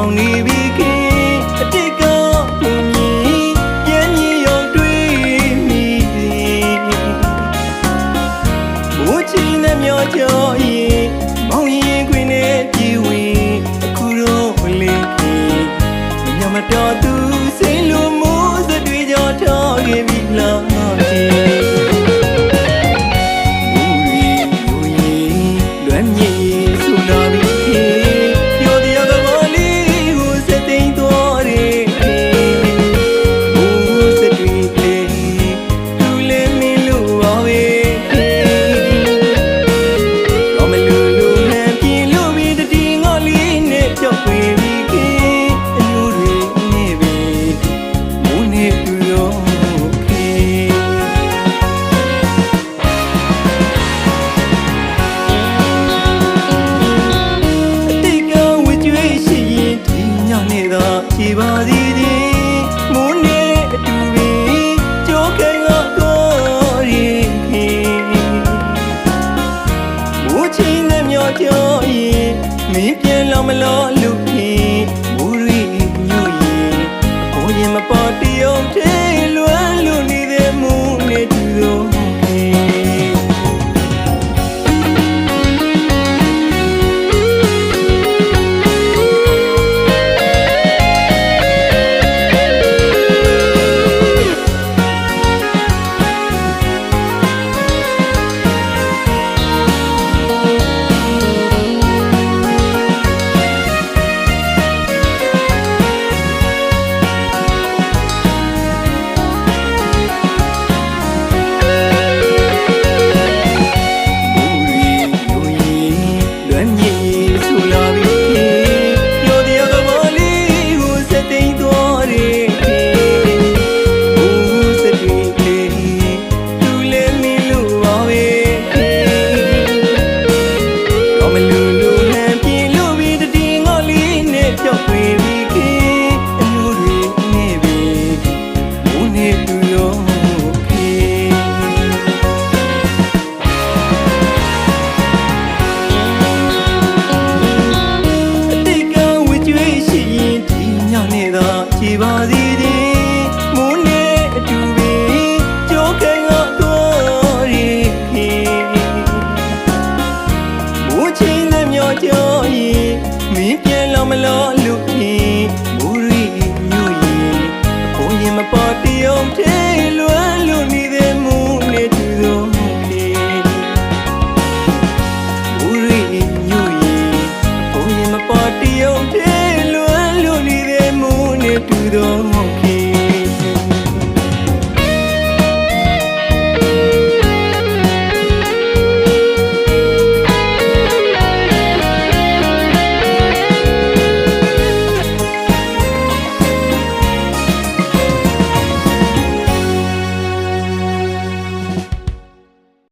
တခွင်မောင်နေပြီခင်အတိတ်ကဘုံကြီးပြန်မြင်ရောတွေးမိသည်မိုးချီနဲ့မြော်ကြော်ရင်မောင်ရင်ခွင်နဲ့ကြည်ဝင်အခုတော့မလေးခင်ညမတော်သူစိတ်လိုမိုးစတွေကြောထော်ခဲ့ပြီလားခင်မူရီယူရင်လွမ်းမြေဆူလာပြီပြော မိုးနဲ့အတူပင်ကြောခဲငါတော့ရင်ခင်မိုးချင်းနဲ့မြော်ကြောရင်မင်းပြန်လောင်မလို့လူခင်မိုးရီညွရင်ဘိုးရင်မပေါ်တရုံသေး ပါစီသည်မိုးနဲ့အတူပင်ကြောခဲငါတော့ရင်ခင်မိုးချင်းနဲ့မြော်ကြောရင်မင်းပြန်လောင်မလို့လူခင်မိုးရီညွရင်ဘုံရင်မပေါ်တရုံသေးလွမ်းလို့